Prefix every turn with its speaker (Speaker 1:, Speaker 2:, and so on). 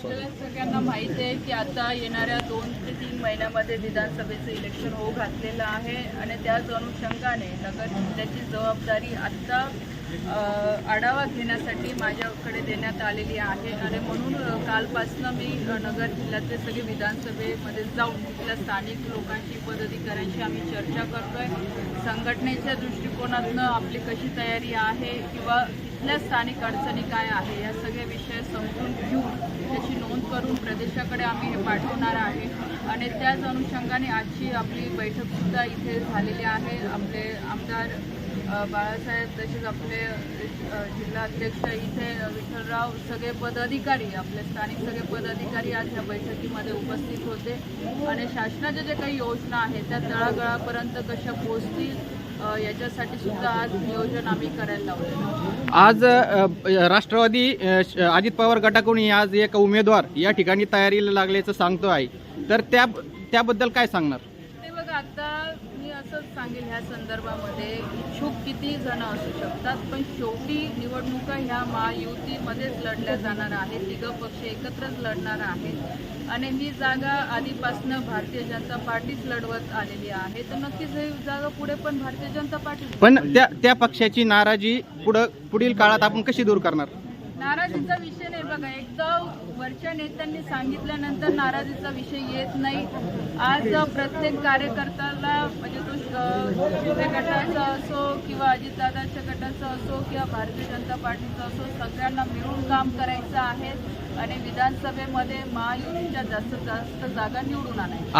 Speaker 1: आपल्याला सगळ्यांना माहिती आहे की आता येणाऱ्या दोन ते तीन महिन्यामध्ये विधानसभेचं इलेक्शन होऊ घातलेलं आहे आणि त्याच अनुषंगाने नगर जिल्ह्याची जबाबदारी आत्ता आढावा घेण्यासाठी माझ्याकडे देण्यात आलेली आहे. आणि म्हणून कालपासनं मी नगर जिल्ह्यातले सगळे विधानसभेमध्ये जाऊन तिथल्या स्थानिक लोकांशी पदाधिकाऱ्यांशी आम्ही चर्चा करतोय. संघटनेच्या दृष्टिकोनातनं आपली कशी तयारी आहे किंवा इथल्या स्थानिक अडचणी काय आहे या सगळे विषय समजून घेऊन त्याची नोंद करून प्रदेशाकडे आम्ही हे पाठवणार आहे. आणि त्याच अनुषंगाने आजची आपली बैठकसुद्धा इथे झालेली आहे. आपले आमदार बाळासाहेब तसेच आपले जिल्हाध्यक्ष इथे विठ्ठलराव सगळे पदाधिकारी आपले स्थानिक सगळे पदाधिकारी आज ह्या बैठकीमध्ये उपस्थित होते. आणि शासनाच्या ज्या काही योजना आहेत त्या तळागळापर्यंत कशा पोहोचतील याच्यासाठी सुद्धा आज नियोजन आम्ही करायला लावलेलं आहे.
Speaker 2: आज अ, राष्ट्रवादी अजित पवार गटाकडून आज एक उमेदवार या ठिकाणी तयारीला लागल्याचं सांगतो आहे तर त्या त्याबद्दल काय सांगणार
Speaker 1: ते बघा आता मी असंच सांगेल ह्या संदर्भामध्ये इच्छुक किती जण असू शकतात पण शेवटी निवडणुका ह्या महायुतीमध्येच लढल्या जाणार आहेत. तिघं पक्ष एकत्रच लढणार आहेत. आणि ही जागा आधीपासनं भारतीय जनता पार्टीच लढवत आलेली आहे. तर नक्कीच ही जागा पुढे पण भारतीय जनता पार्टी
Speaker 2: पण त्या त्या पक्षाची नाराजी पुढं पुढील काळात आपण कशी दूर करणार?
Speaker 1: नाराजीचा विषय नाही बघा. एकदा वरच्या नेत्यांनी सांगितल्यानंतर नाराजीचा विषय येत नाही. आज प्रत्येक कार्यकर्त्याला म्हणजे तो श- शिंदे गटाचा असो किंवा अजितदादाच्या गटाचा असो किंवा भारतीय जनता पार्टीचा असो सगळ्यांना मिळून काम करायचं आहे आणि विधानसभेमध्ये महायुतीच्या जास्तीत जास्त जागा निवडून आणायच्या.